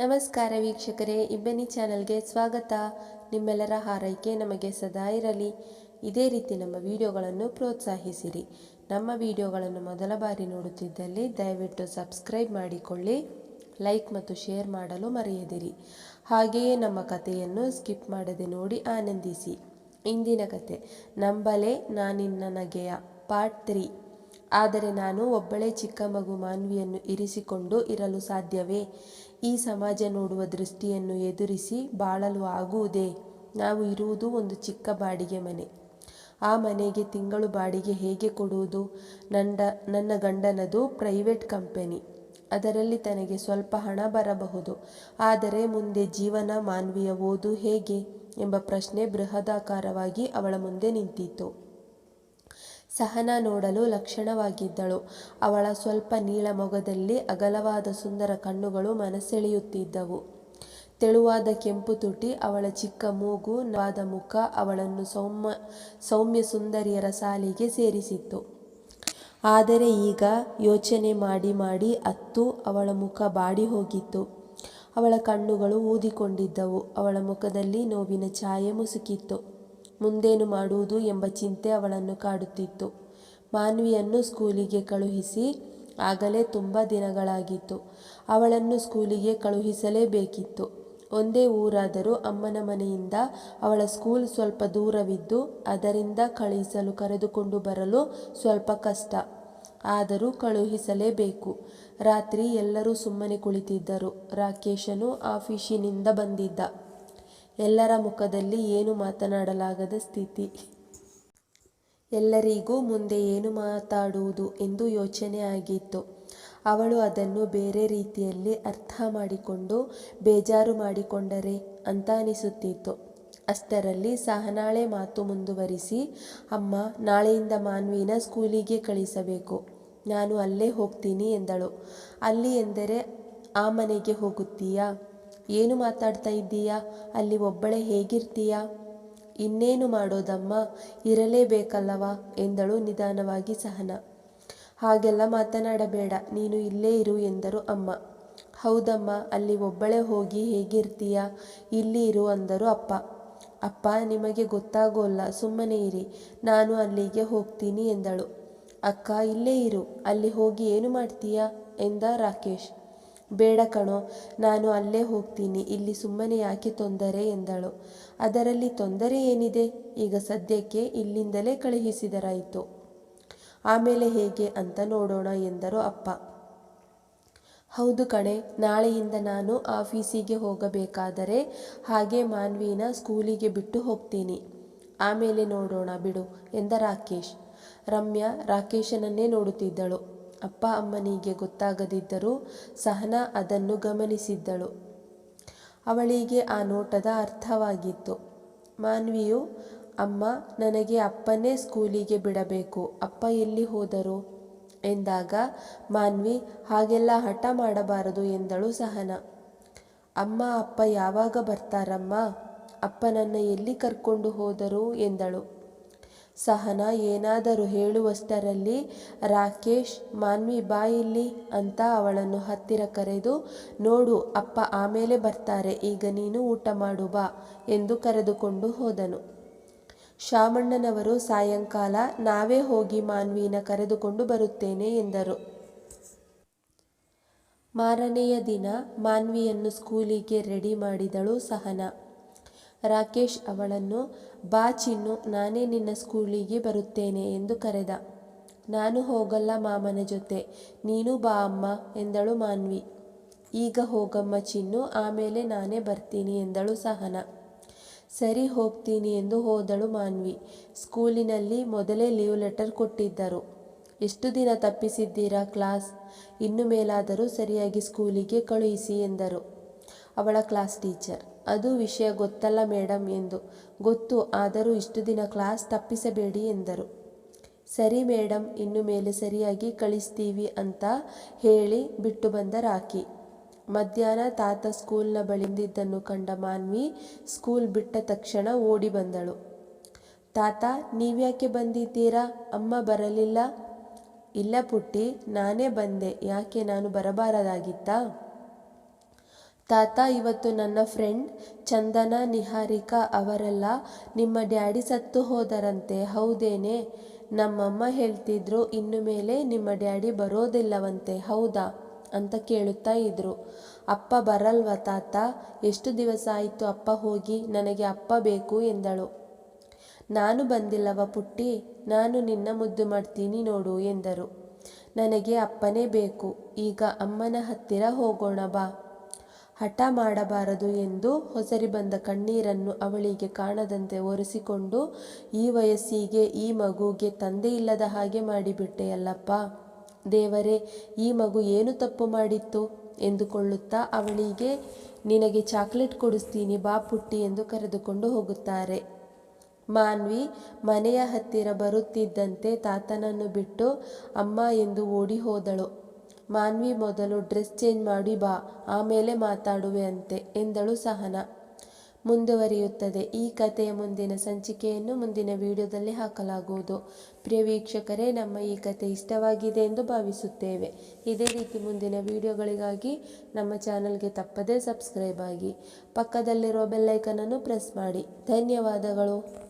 ನಮಸ್ಕಾರ ವೀಕ್ಷಕರೇ, ಇಬ್ಬನಿ ಚಾನಲ್ಗೆ ಸ್ವಾಗತ. ನಿಮ್ಮೆಲ್ಲರ ಹಾರೈಕೆ ನಮಗೆ ಸದಾ ಇರಲಿ. ಇದೇ ರೀತಿ ನಮ್ಮ ವಿಡಿಯೋಗಳನ್ನು ಪ್ರೋತ್ಸಾಹಿಸಿರಿ. ನಮ್ಮ ವಿಡಿಯೋಗಳನ್ನು ಮೊದಲ ಬಾರಿ ನೋಡುತ್ತಿದ್ದಲ್ಲಿ ದಯವಿಟ್ಟು ಸಬ್ಸ್ಕ್ರೈಬ್ ಮಾಡಿಕೊಳ್ಳಿ, ಲೈಕ್ ಮತ್ತು ಶೇರ್ ಮಾಡಲು ಮರೆಯದಿರಿ. ಹಾಗೆಯೇ ನಮ್ಮ ಕಥೆಯನ್ನು ಸ್ಕಿಪ್ ಮಾಡದೆ ನೋಡಿ ಆನಂದಿಸಿ. ಇಂದಿನ ಕತೆ ನಂಬಲೆ ನಾನಿನ್ನ ನಗೆಯ ಪಾರ್ಟ್ ತ್ರೀ. ಆದರೆ ನಾನು ಒಬ್ಬಳೇ ಚಿಕ್ಕ ಮಗು ಮಾನ್ವಿಯನ್ನು ಇರಿಸಿಕೊಂಡು ಇರಲು ಸಾಧ್ಯವೇ? ಈ ಸಮಾಜ ನೋಡುವ ದೃಷ್ಟಿಯನ್ನು ಎದುರಿಸಿ ಬಾಳಲು ಆಗುವುದೇ? ನಾವು ಇರುವುದು ಒಂದು ಚಿಕ್ಕ ಬಾಡಿಗೆ ಮನೆ. ಆ ಮನೆಗೆ ತಿಂಗಳು ಬಾಡಿಗೆ ಹೇಗೆ ಕೊಡುವುದು? ನಂಡ, ನನ್ನ ಗಂಡನದು ಪ್ರೈವೇಟ್ ಕಂಪನಿ. ಅದರಲ್ಲಿ ತನಗೆ ಸ್ವಲ್ಪ ಹಣ ಬರಬಹುದು. ಆದರೆ ಮುಂದೆ ಜೀವನ ಮಾನ್ವಿಯ ಓದು ಹೇಗೆ? ಎಂಬ ಪ್ರಶ್ನೆ ಬೃಹದಾಕಾರವಾಗಿ ಅವಳ ಮುಂದೆ ನಿಂತಿತ್ತು. ಸಹನಾ ನೋಡಲು ಲಕ್ಷಣವಾಗಿದ್ದಳು. ಅವಳ ಸ್ವಲ್ಪ ನೀಳ ಮೊಗದಲ್ಲಿ ಅಗಲವಾದ ಸುಂದರ ಕಣ್ಣುಗಳು ಮನಸೆಳೆಯುತ್ತಿದ್ದವು ತೆಳುವಾದ ಕೆಂಪು ತುಟಿ, ಅವಳ ಚಿಕ್ಕ ಮೂಗು ನವಾದ ಮುಖ ಅವಳನ್ನು ಸೌಮ್ಯ ಸೌಮ್ಯ ಸುಂದರಿಯರ ಸಾಲಿಗೆ ಸೇರಿಸಿತ್ತು. ಆದರೆ ಈಗ ಯೋಚನೆ ಮಾಡಿ ಮಾಡಿ ಅತ್ತು ಅವಳ ಮುಖ ಬಾಡಿ ಹೋಗಿತ್ತು. ಅವಳ ಕಣ್ಣುಗಳು ಊದಿಕೊಂಡಿದ್ದವು. ಅವಳ ಮುಖದಲ್ಲಿ ನೋವಿನ ಛಾಯೆ ಮುಸುಕಿತ್ತು. ಮುಂದೇನು ಮಾಡುವುದು ಎಂಬ ಚಿಂತೆ ಅವಳನ್ನು ಕಾಡುತ್ತಿತ್ತು. ಮಾನ್ವಿಯನ್ನು ಸ್ಕೂಲಿಗೆ ಕಳುಹಿಸಿ ಆಗಲೇ ತುಂಬ ದಿನಗಳಾಗಿತ್ತು. ಅವಳನ್ನು ಸ್ಕೂಲಿಗೆ ಕಳುಹಿಸಲೇಬೇಕಿತ್ತು. ಒಂದೇ ಊರಾದರೂ ಅಮ್ಮನ ಮನೆಯಿಂದ ಅವಳ ಸ್ಕೂಲ್ ಸ್ವಲ್ಪ ದೂರವಿದ್ದು ಅದರಿಂದ ಕಳುಹಿಸಲು ಕರೆದುಕೊಂಡು ಬರಲು ಸ್ವಲ್ಪ ಕಷ್ಟ. ಆದರೂ ಕಳುಹಿಸಲೇಬೇಕು. ರಾತ್ರಿ ಎಲ್ಲರೂ ಸುಮ್ಮನೆ ಕುಳಿತಿದ್ದರು. ರಾಕೇಶನು ಆಫೀಸಿನಿಂದ ಬಂದಿದ್ದ. ಎಲ್ಲರ ಮುಖದಲ್ಲಿ ಏನು ಮಾತನಾಡಲಾಗದ ಸ್ಥಿತಿ? ಎಲ್ಲರಿಗೂ ಮುಂದೆ ಏನು ಮಾತಾಡುವುದು ಎಂದು ಯೋಚನೆ ಆಗಿತ್ತು. ಅವಳು ಅದನ್ನು ಬೇರೆ ರೀತಿಯಲ್ಲಿ ಅರ್ಥ ಮಾಡಿಕೊಂಡು, ಬೇಜಾರು ಮಾಡಿಕೊಂಡರೆ ಅಂತ ಅನಿಸುತ್ತಿತ್ತು. ಅಷ್ಟರಲ್ಲಿ ಸಹನಾಳೆ ಮಾತು ಮುಂದುವರಿಸಿ, ಅಮ್ಮ, ನಾಳೆಯಿಂದ ಮಾನ್ವಿನ ಸ್ಕೂಲಿಗೆ ಕಳಿಸಬೇಕು. ನಾನು ಅಲ್ಲೇ ಹೋಗ್ತೀನಿ ಎಂದಳು. ಅಲ್ಲಿ ಎಂದರೆ ಆ ಮನೆಗೆ ಹೋಗುತ್ತೀಯಾ? ಏನು ಮಾತಾಡ್ತಾ ಇದ್ದೀಯಾ? ಅಲ್ಲಿ ಒಬ್ಬಳೇ ಹೇಗಿರ್ತೀಯಾ? ಇನ್ನೇನು ಮಾಡೋದಮ್ಮ? ಇರಲೇಬೇಕಲ್ಲವಾ? ಎಂದಳು ನಿಧಾನವಾಗಿ ಸಹನ. ಹಾಗೆಲ್ಲ ಮಾತನಾಡಬೇಡ, ನೀನು ಇಲ್ಲೇ ಇರು ಎಂದರು ಅಮ್ಮ. ಹೌದಮ್ಮ, ಅಲ್ಲಿ ಒಬ್ಬಳೇ ಹೋಗಿ ಹೇಗಿರ್ತೀಯ? ಇಲ್ಲಿ ಇರು ಅಂದರು ಅಪ್ಪ. ಅಪ್ಪ, ನಿಮಗೆ ಗೊತ್ತಾಗೋಲ್ಲ ಸುಮ್ಮನೆ ಇರಿ. ನಾನು ಅಲ್ಲಿಗೆ ಹೋಗ್ತೀನಿ ಎಂದಳು. ಅಕ್ಕ, ಇಲ್ಲೇ ಇರು. ಅಲ್ಲಿ ಹೋಗಿ ಏನು ಮಾಡ್ತೀಯಾ? ಎಂದ ರಾಕೇಶ್. ಬೇಡ ಕಣೋ, ನಾನು ಅಲ್ಲೇ ಹೋಗ್ತೀನಿ, ಇಲ್ಲಿ ಸುಮ್ಮನೆ ಯಾಕೆ ತೊಂದರೆ? ಎಂದಳು. ಅದರಲ್ಲಿ ತೊಂದರೆ ಏನಿದೆ? ಈಗ ಸದ್ಯಕ್ಕೆ ಇಲ್ಲಿಂದಲೇ ಕಳುಹಿಸಿದರಾಯಿತು. ಆಮೇಲೆ ಹೇಗೆ ಅಂತ ನೋಡೋಣ, ಎಂದರು ಅಪ್ಪ. ಹೌದು ಕಣೆ, ನಾಳೆಯಿಂದ ನಾನು ಆಫೀಸಿಗೆ ಹೋಗಬೇಕಾದರೆ ಹಾಗೆ ಮಾನ್ವಿನ ಸ್ಕೂಲಿಗೆ ಬಿಟ್ಟು ಹೋಗ್ತೀನಿ. ಆಮೇಲೆ ನೋಡೋಣ ಬಿಡು, ಎಂದ ರಾಕೇಶ್. ರಮ್ಯಾ ರಾಕೇಶನನ್ನೇ ನೋಡುತ್ತಿದ್ದಳು. ಅಪ್ಪ ಅಮ್ಮನಿಗೆ ಗೊತ್ತಾಗದಿದ್ದರೂ ಸಹನಾ ಅದನ್ನು ಗಮನಿಸಿದ್ದಳು. ಅವಳಿಗೆ ಆ ನೋಟದ ಅರ್ಥವಾಗಿತ್ತು. ಮಾನ್ವಿಯು, ಅಮ್ಮ, ನನಗೆ ಅಪ್ಪನೇ ಸ್ಕೂಲಿಗೆ ಬಿಡಬೇಕು. ಅಪ್ಪ ಎಲ್ಲಿ ಹೋದರು? ಎಂದಾಗ, ಮಾನ್ವಿ, ಹಾಗೆಲ್ಲ ಹಠ ಮಾಡಬಾರದು ಎಂದಳು ಸಹನ. ಅಮ್ಮ, ಅಪ್ಪ ಯಾವಾಗ ಬರ್ತಾರಮ್ಮ? ಅಪ್ಪನನ್ನು ಎಲ್ಲಿ ಕರ್ಕೊಂಡು ಹೋದರು? ಎಂದಳು. ಸಹನ ಏನಾದರೂ ಹೇಳುವಷ್ಟರಲ್ಲಿ, ರಾಕೇಶ್, ಮಾನ್ವಿ ಬಾ ಇಲ್ಲಿ ಅಂತ ಅವಳನ್ನು ಹತ್ತಿರ ಕರೆದು, ನೋಡು ಅಪ್ಪ ಆಮೇಲೆ ಬರ್ತಾರೆ, ಈಗ ನೀನು ಊಟ ಮಾಡು ಬಾ ಎಂದು ಕರೆದುಕೊಂಡು ಹೋದನು. ಶಾಮಣ್ಣನವರು ಸಾಯಂಕಾಲ, ನಾವೇ ಹೋಗಿ ಮಾನ್ವಿನ ಕರೆದುಕೊಂಡು ಬರುತ್ತೇನೆ ಎಂದರು. ಮಾರನೆಯ ದಿನ ಮಾನ್ವಿಯನ್ನು ಸ್ಕೂಲಿಗೆ ರೆಡಿ ಮಾಡಿದಳು ಸಹನಾ. ರಾಕೇಶ್ ಅವಳನ್ನು, ಬಾ ಚಿನ್ನು, ನಾನೇ ನಿನ್ನ ಸ್ಕೂಲಿಗೆ ಬರುತ್ತೇನೆ ಎಂದು ಕರೆದ. ನಾನು ಹೋಗಲ್ಲ ಮಾಮನ ಜೊತೆ. ನೀನು ಬಾ ಅಮ್ಮ ಎಂದಳು ಮಾನ್ವಿ. ಈಗ ಹೋಗಮ್ಮ ಚಿನ್ನು, ಆಮೇಲೆ ನಾನೇ ಬರ್ತೀನಿ ಎಂದಳು ಸಹನ. ಸರಿ, ಹೋಗ್ತೀನಿ ಎಂದು ಹೋದಳು ಮಾನ್ವಿ. ಸ್ಕೂಲಿನಲ್ಲಿ ಮೊದಲೇ ಲೀವ್ ಲೆಟರ್ ಕೊಟ್ಟಿದ್ದರು. ಎಷ್ಟು ದಿನ ತಪ್ಪಿಸಿದ್ದೀರಾ ಕ್ಲಾಸ್? ಇನ್ನು ಮೇಲಾದರೂ ಸರಿಯಾಗಿ ಸ್ಕೂಲಿಗೆ ಕಳುಹಿಸಿ ಎಂದರು. ಅವಳ ಕ್ಲಾಸ್ ಟೀಚರ್. ಅದು ವಿಷಯ ಗೊತ್ತಲ್ಲ ಮೇಡಮ್ ಎಂದು. ಗೊತ್ತು, ಆದರೂ ಇಷ್ಟು ದಿನ ಕ್ಲಾಸ್ ತಪ್ಪಿಸಬೇಡಿ ಎಂದರು. ಸರಿ ಮೇಡಮ್ ಇನ್ನು ಮೇಲೆ ಸರಿಯಾಗಿ ಕಳಿಸ್ತೀವಿ ಅಂತ ಹೇಳಿ ಬಿಟ್ಟು ಬಂದ ರಾಕಿ ಮಧ್ಯಾಹ್ನ ತಾತ ಸ್ಕೂಲ್ನ ಬಳಿಂದಿದ್ದನ್ನು ಕಂಡ ಮಾನ್ವಿ ಸ್ಕೂಲ್ ಬಿಟ್ಟ ತಕ್ಷಣ ಓಡಿ ಬಂದಳು. ತಾತ, ನೀವ್ಯಾಕೆ ಬಂದಿದ್ದೀರಾ? ಅಮ್ಮ ಬರಲಿಲ್ಲ? ಇಲ್ಲ ಪುಟ್ಟಿ, ನಾನೇ ಬಂದೆ. ಯಾಕೆ, ನಾನು ಬರಬಾರದಾಗಿತ್ತಾ? ತಾತ, ಇವತ್ತು ನನ್ನ ಫ್ರೆಂಡ್ ಚಂದನ ನಿಹಾರಿಕಾ ಅವರೆಲ್ಲ, ನಿಮ್ಮ ಡ್ಯಾಡಿ ಸತ್ತು ಹೋದರಂತೆ, ಹೌದೇನೆ? ನಮ್ಮಮ್ಮ ಹೇಳ್ತಿದ್ರು, ಇನ್ನು ಮೇಲೆ ನಿಮ್ಮ ಡ್ಯಾಡಿ ಬರೋದಿಲ್ಲವಂತೆ, ಹೌದಾ? ಅಂತ ಕೇಳುತ್ತಾ ಇದ್ರು. ಅಪ್ಪ ಬರಲ್ವ ತಾತ? ಎಷ್ಟು ದಿವಸ ಆಯಿತು ಅಪ್ಪ ಹೋಗಿ, ನನಗೆ ಅಪ್ಪ ಬೇಕು ಎಂದಳು. ನಾನು ಬಂದಿಲ್ಲವ ಪುಟ್ಟಿ, ನಾನು ನಿನ್ನ ಮುದ್ದು ಮಾಡ್ತೀನಿ ನೋಡು ಎಂದರು. ನನಗೆ ಅಪ್ಪನೇ ಬೇಕು, ಈಗ ಅಮ್ಮನ ಹತ್ತಿರ ಹೋಗೋಣ ಬಾ. ಹಠ ಮಾಡಬಾರದು ಎಂದು ಹೊಸರಿ ಬಂದ ಕಣ್ಣೀರನ್ನು ಅವಳಿಗೆ ಕಾಣದಂತೆ ಒರೆಸಿಕೊಂಡು, ಈ ವಯಸ್ಸಿಗೆ ಈ ಮಗುಗೆ ತಂದೆ ಇಲ್ಲದ ಹಾಗೆ ಮಾಡಿಬಿಟ್ಟೆಯಲ್ಲಪ್ಪ ದೇವರೇ, ಈ ಮಗು ಏನು ತಪ್ಪು ಮಾಡಿತ್ತು? ಎಂದುಕೊಳ್ಳುತ್ತಾ ಅವಳಿಗೆ, ನಿನಗೆ ಚಾಕ್ಲೇಟ್ ಕೊಡಿಸ್ತೀನಿ ಬಾ ಪುಟ್ಟಿ ಎಂದು ಕರೆದುಕೊಂಡು ಹೋಗುತ್ತಾರೆ. ಮಾನ್ವಿ ಮನೆಯ ಹತ್ತಿರ ಬರುತ್ತಿದ್ದಂತೆ ತಾತನನ್ನು ಬಿಟ್ಟು ಅಮ್ಮ ಎಂದು ಓಡಿ ಹೋದಳು. ಮಾನ್ವಿ ಮೊದಲು ಡ್ರೆಸ್ ಚೇಂಜ್ ಮಾಡಿ ಬಾ, ಆಮೇಲೆ ಮಾತಾಡುವೆ ಅಂತೆ ಎಂದಳು ಸಹನ. ಮುಂದುವರಿಯುತ್ತದೆ. ಈ ಕಥೆಯ ಮುಂದಿನ ಸಂಚಿಕೆಯನ್ನು ಮುಂದಿನ ವಿಡಿಯೋದಲ್ಲಿ ಹಾಕಲಾಗುವುದು. ಪ್ರಿಯ ವೀಕ್ಷಕರೇ, ನಮ್ಮ ಈ ಕಥೆ ಇಷ್ಟವಾಗಿದೆ ಎಂದು ಭಾವಿಸುತ್ತೇವೆ. ಇದೇ ರೀತಿ ಮುಂದಿನ ವಿಡಿಯೋಗಳಿಗಾಗಿ ನಮ್ಮ ಚಾನಲ್ಗೆ ತಪ್ಪದೇ ಸಬ್ಸ್ಕ್ರೈಬ್ ಆಗಿ ಪಕ್ಕದಲ್ಲಿರುವ ಬೆಲ್ಲೈಕನನ್ನು ಪ್ರೆಸ್ ಮಾಡಿ. ಧನ್ಯವಾದಗಳು.